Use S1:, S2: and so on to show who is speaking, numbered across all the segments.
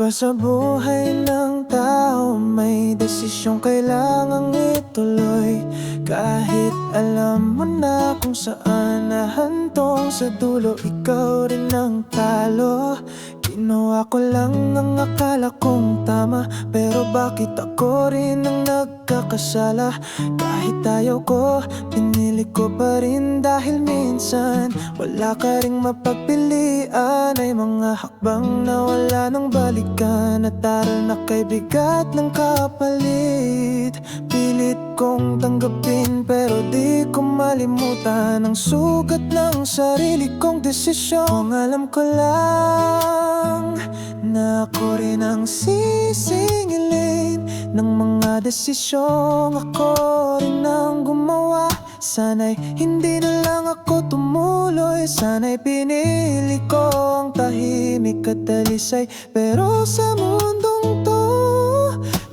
S1: ba sa buhay ng tao may desisyong kailangang ituloy. Kahit alam mo na kung saan nahantong sa dulo Ikaw rin ang talo. Ginawa ko lang ang akala kong tama Pero bakit ako rin ang nagkakasala? Kahit ayaw ko, pinili ko pa rin Dahil minsan wala ka ring mapagpilian. Ay mga hakbang na wala nang balikan At aral na kay bigat ng kapalit. Pilit kong tanggapin pero di ko malimutan Ang sugat ng sarili kong desisyon. Kung alam ko lang na ako rin ang sisingilin Ng mga desisyong ako rin ang gumawa. Sana'y hindi na lang ako tumuloy. Sana'y pinili ko ang tahimik at dalisay Pero sa mundong to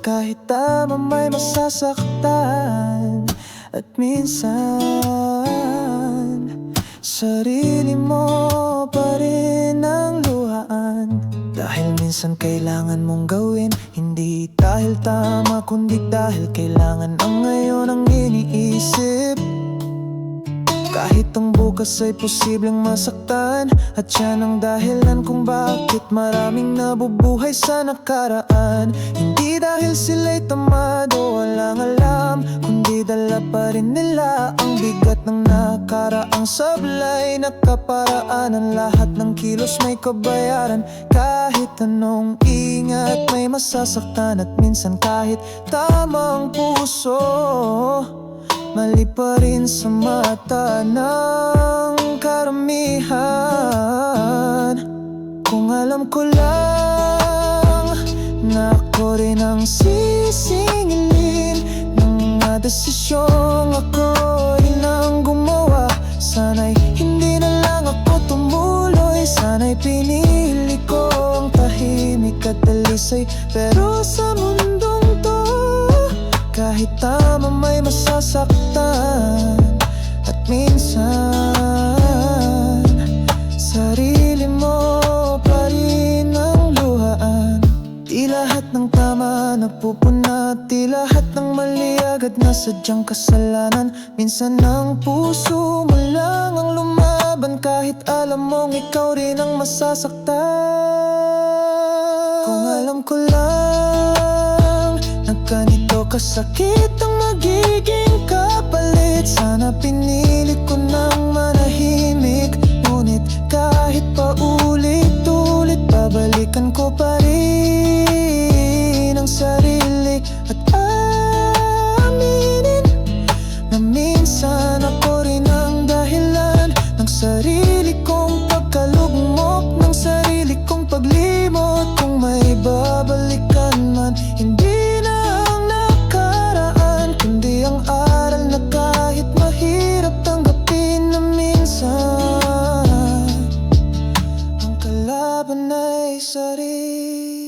S1: Kahit tama may masasaktan At minsan Sarili mo pa rin ang luhaan. Dahil minsan kailangan mong gawin Hindi dahil tama kundi dahil kailangan ang ngayon ang iniisip. Kahit ang bukas ay posibleng masaktan. At yan ang dahilan kung bakit maraming nabubuhay sa nakaraan. Hindi dahil sila'y tamad o walang alam Kundi dala pa rin nila ang bigat ng nakaraang sablay. Nakaparaan ang lahat ng kilos may kabayaran. Kahit anong ingat may masasaktan. At minsan kahit tamang puso Mali pa rin sa mata ng karamihan. Kung alam ko lang na ako rin ang sisingilin Ng mga desisyong ako rin ang gumawa. Sana'y hindi na lang ako tumuloy Sana'y pinili ko ang tahimik at dalisay Pero sa mundong to kahit tama may masasaktan At minsan Sarili mo pa rin ang luhaan. Di lahat ng tama napupuna Di lahat ng mali agad na sadyang kasalanan. Minsan ang puso mo lang ang lumaban Kahit alam mong ikaw rin ang masasaktan. Kung alam ko lang Napakasakit ang magiging kapalit. Sana pinili ko ng manahimik. Ngunit kahit pa ulit-ulit Babalikan ko pa rin ang sarili. At aminin na minsan ako hibernate city.